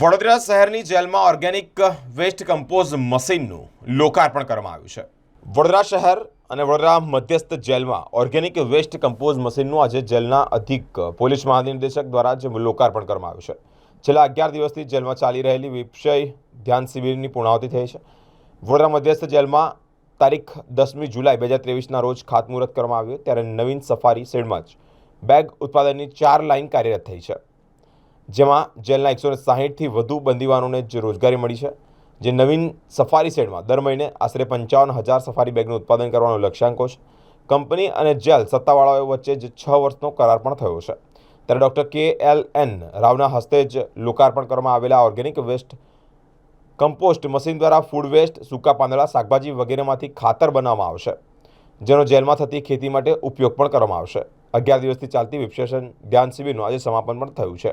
વડોદરા શહેરની જેલમાં organic waste compose મશીનનું લોકાર્પણ કરવામાં આવ્યું છે. વડોદરા શહેર અને વડોદરા મધ્યસ્થ જેલમાં ઓર્ગેનિક વેસ્ટ કમ્પોઝ મશીનનું આજે જેલના અધિક પોલીસ મહાનિર્દેશક દ્વારા જે લોકાર્પણ કરવામાં આવ્યું છે. છેલ્લા અગિયાર દિવસથી જેલમાં ચાલી રહેલી વિષય ધ્યાન શિબિરની પૂર્ણાવતિ થઈ છે. વડોદરા મધ્યસ્થ જેલમાં તારીખ દસમી જુલાઈ બે હજાર ત્રેવીસના રોજ ખાતમુહૂર્ત કરવામાં આવ્યું. ત્યારે નવીન સફારી શેડમાં જ બેગ ઉત્પાદનની ચાર લાઇન કાર્યરત થઈ છે. જેમાં જેલના એકસો સાહીઠથી વધુ બંદીવાનોને જે રોજગારી મળી છે, જે નવીન સફારી સેડમાં દર મહિને આશરે પંચાવન હજાર સફારી બેગનું ઉત્પાદન કરવાનો લક્ષ્યાંકો છે. કંપની અને જેલ સત્તાવાળાઓ વચ્ચે જે છ વર્ષનો કરાર પણ થયો છે. ત્યારે ડૉક્ટર કે એલ એન રાવના હસ્તે જ લોકાર્પણ કરવામાં આવેલા ઓર્ગેનિક વેસ્ટ કમ્પોસ્ટ મશીન દ્વારા ફૂડ વેસ્ટ, સૂકા પાંદડા, શાકભાજી વગેરેમાંથી ખાતર બનાવવામાં આવશે, જેનો જેલમાં થતી ખેતી માટે ઉપયોગ પણ કરવામાં આવશે. અગિયાર દિવસથી ચાલતી વિશેષણ ધ્યાન શિબિરનું આજે સમાપન પણ થયું છે.